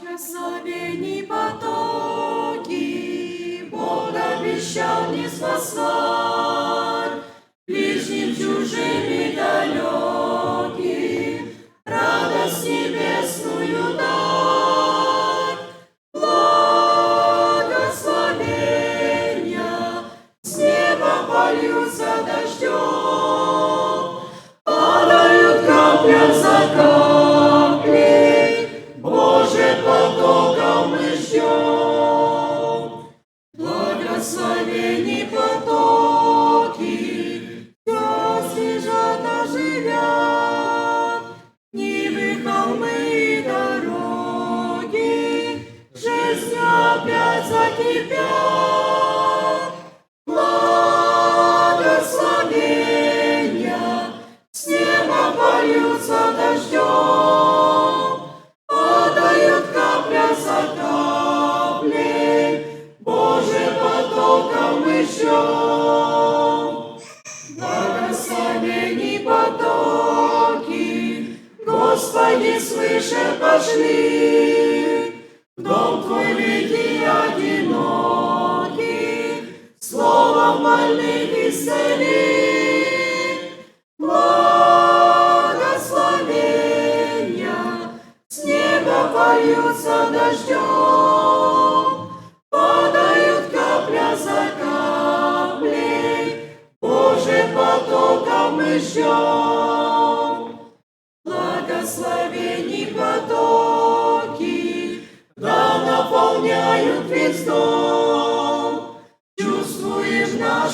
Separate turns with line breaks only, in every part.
Благословений потоки, Бог обещал не спасать, И дороги, Жизнью опять закипят. Благословения с неба польются дождем, Падают капля за каплей, Боже, потоком мы Господи, свыше пошли, В дом Твой веди одиноких, Словом больных исцели. Благословения с неба польются дождем, Падают капля за каплей, Боже, потоком мы ждем.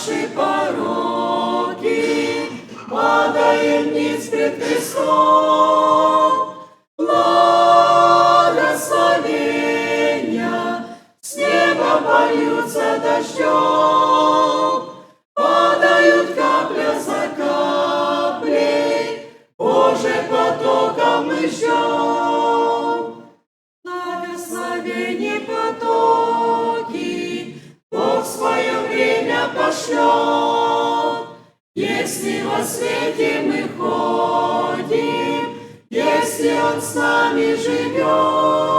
Наши пороки, падаем ниц пред Христом. Свете мы ходим, если Он с нами живет,